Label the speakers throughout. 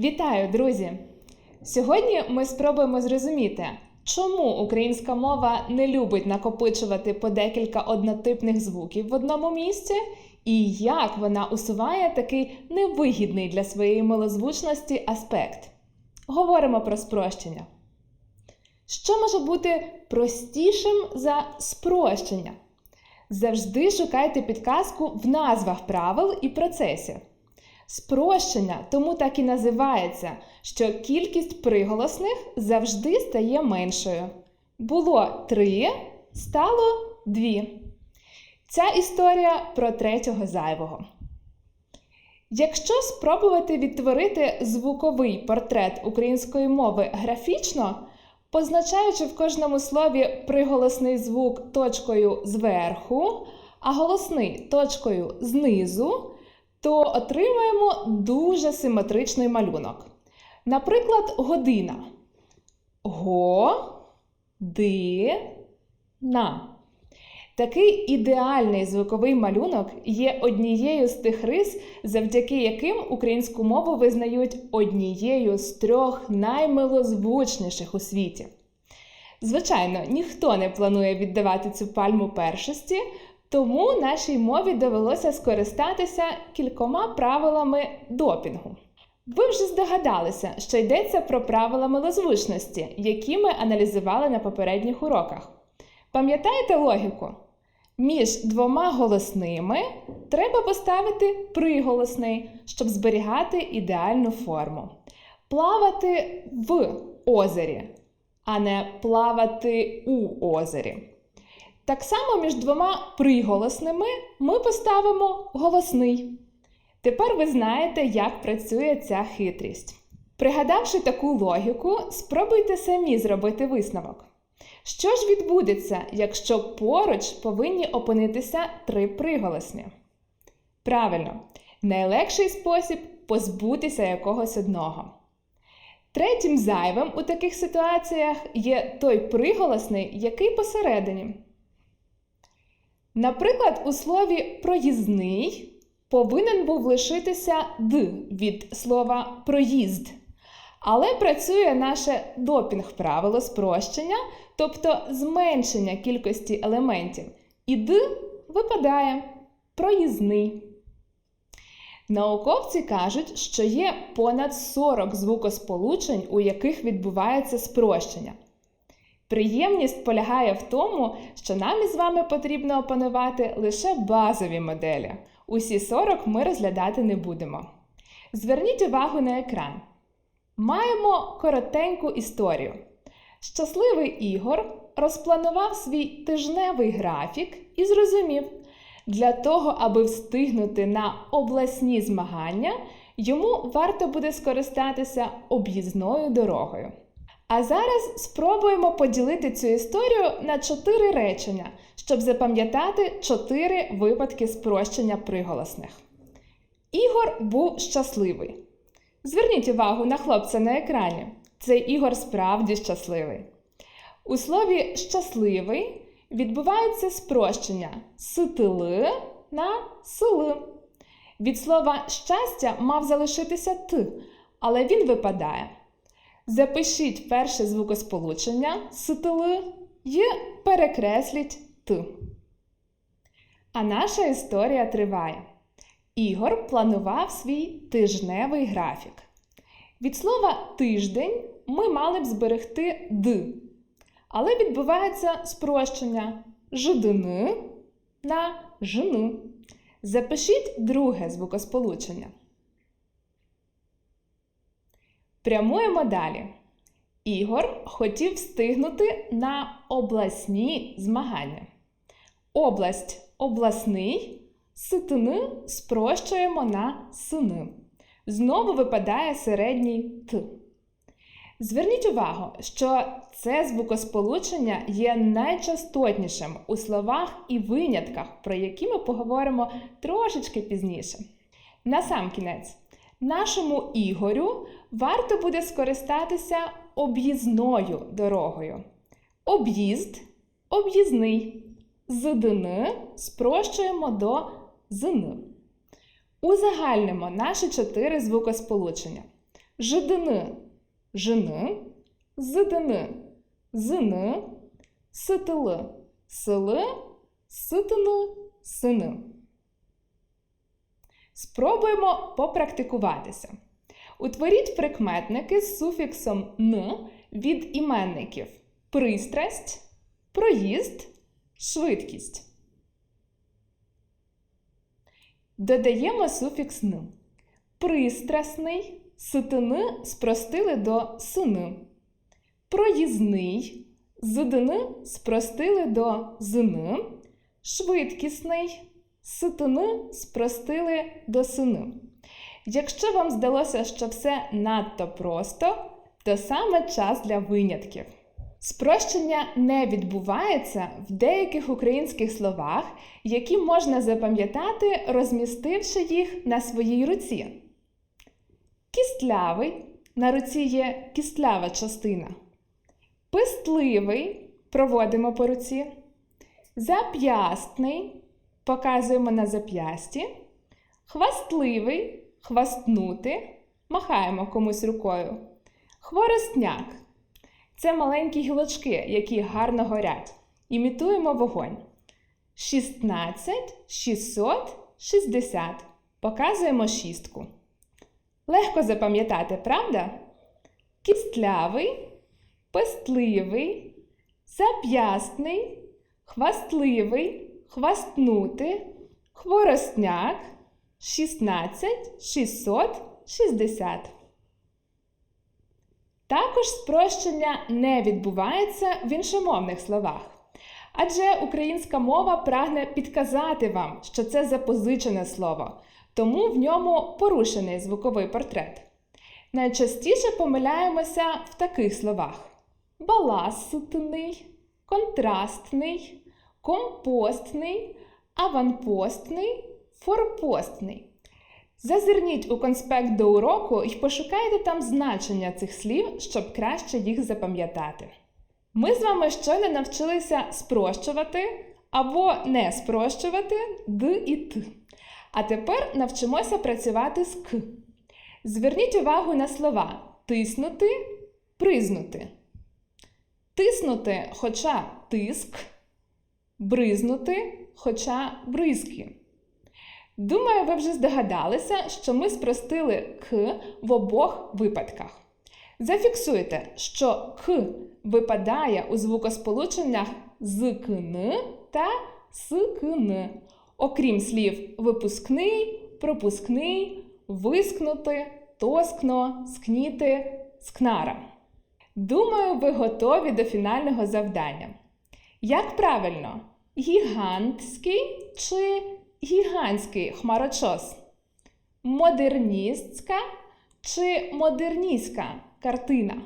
Speaker 1: Вітаю, друзі! Сьогодні ми спробуємо зрозуміти, чому українська мова не любить накопичувати по декілька однотипних звуків в одному місці, і як вона усуває такий невигідний для своєї милозвучності аспект. Говоримо про спрощення. Що може бути простішим за спрощення? Завжди шукайте підказку в назвах правил і процесів. Спрощення тому так і називається, що кількість приголосних завжди стає меншою. Було три, стало дві. Ця історія про третього зайвого. Якщо спробувати відтворити звуковий портрет української мови графічно, позначаючи в кожному слові приголосний звук точкою зверху, а голосний точкою знизу, то отримаємо дуже симетричний малюнок. Наприклад, година. Го-ди-на. Такий ідеальний звуковий малюнок є однією з тих рис, завдяки яким українську мову визнають однією з трьох наймилозвучніших у світі. Звичайно, ніхто не планує віддавати цю пальму першості, тому нашій мові довелося скористатися кількома правилами допінгу. Ви вже здогадалися, що йдеться про правила милозвучності, які ми аналізували на попередніх уроках. Пам'ятаєте логіку? Між двома голосними треба поставити приголосний, щоб зберігати ідеальну форму. Плавати в озері, а не плавати у озері. Так само між двома приголосними ми поставимо голосний. Тепер ви знаєте, як працює ця хитрість. Пригадавши таку логіку, спробуйте самі зробити висновок. Що ж відбудеться, якщо поруч повинні опинитися три приголосні? Правильно, найлегший спосіб позбутися якогось одного. Третім зайвим у таких ситуаціях є той приголосний, який посередині. Наприклад, у слові проїзний повинен був лишитися д від слова проїзд. Але працює наше допінг правило спрощення, тобто зменшення кількості елементів. І д випадає проїзний. Науковці кажуть, що є понад 40 звукосполучень, у яких відбувається спрощення. Приємність полягає в тому, що нам із вами потрібно опанувати лише базові моделі. Усі 40 ми розглядати не будемо. Зверніть увагу на екран. Маємо коротеньку історію. Щасливий Ігор розпланував свій тижневий графік і зрозумів, для того, аби встигнути на обласні змагання, йому варто буде скористатися об'їзною дорогою. А зараз спробуємо поділити цю історію на чотири речення, щоб запам'ятати чотири випадки спрощення приголосних. Ігор був щасливий. Зверніть увагу на хлопця на екрані. Цей Ігор справді щасливий. У слові щасливий відбувається спрощення ситили на сили. Від слова щастя мав залишитися т, але він випадає. Запишіть перше звукосполучення ситили і перекресліть т. А наша історія триває. Ігор планував свій тижневий графік. Від слова тиждень ми мали б зберегти д. Але відбувається спрощення ждини на жни. Запишіть друге звукосполучення. Прямуємо далі. Ігор хотів встигнути на обласні змагання. Область обласний, ситини спрощуємо на сини. Знову випадає середній Т. Зверніть увагу, що це звукосполучення є найчастотнішим у словах і винятках, про які ми поговоримо трошечки пізніше. Насамкінець, нашому Ігорю варто буде скористатися об'їзною дорогою. Об'їзд, об'їзний. З дни спрощуємо до зни. Узагальнимо наші чотири звукосполучення. жидини, жини, зидини, зини, ситили, сили, ситини, сини. Спробуємо попрактикуватися. Утворіть прикметники з суфіксом н від іменників пристрасть, проїзд, швидкість. Додаємо суфікс н. Пристрасний ситини спростили до сини. Проїзний зидини спростили до зини. Швидкісний ситини спростили до сини. Якщо вам здалося, що все надто просто, то саме час для винятків. Спрощення не відбувається в деяких українських словах, які можна запам'ятати, розмістивши їх на своїй руці. Кістлявий на руці є кістлява частина. Пистливий проводимо по руці. Зап'ястний показуємо на зап'ясті. Хвастливий хвастнути махаємо комусь рукою. Хворостняк це маленькі гілочки, які гарно горять. Імітуємо вогонь. 16 660. Показуємо шістку. Легко запам'ятати, правда? Кістлявий, пестливий, зап'ястний, хвастливий, хвастнути, хворостняк, 16 660. Також спрощення не відбувається в іншомовних словах. Адже українська мова прагне підказати вам, що це запозичене слово, тому в ньому порушений звуковий портрет. Найчастіше помиляємося в таких словах: баласутний, контрастний, компостний, аванпостний, форпостний. Зазирніть у конспект до уроку і пошукайте там значення цих слів, щоб краще їх запам'ятати. Ми з вами щойно навчилися спрощувати або не спрощувати д і т. А тепер навчимося працювати з к. Зверніть увагу на слова тиснути, признути. Тиснути, хоча тиск, бризнути, хоча бризки. Думаю, ви вже здогадалися, що ми спростили к в обох випадках. Зафіксуйте, що к випадає у звукосполученнях з кн та с кн, окрім слів випускний, пропускний, вискнути, тоскно, скніти, скнара. Думаю, ви готові до фінального завдання. Як правильно, гігантський чи гігантський хмарочос? Модерністська чи модерністська картина?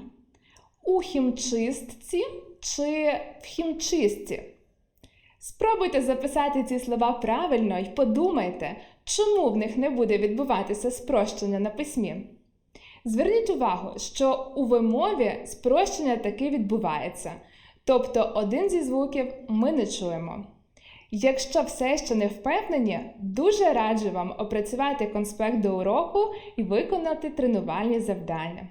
Speaker 1: У хімчистці чи в хімчистці? Спробуйте записати ці слова правильно і подумайте, чому в них не буде відбуватися спрощення на письмі. Зверніть увагу, що у вимові спрощення таки відбувається, тобто один зі звуків ми не чуємо. Якщо все ще не впевнені, дуже раджу вам опрацювати конспект до уроку і виконати тренувальні завдання.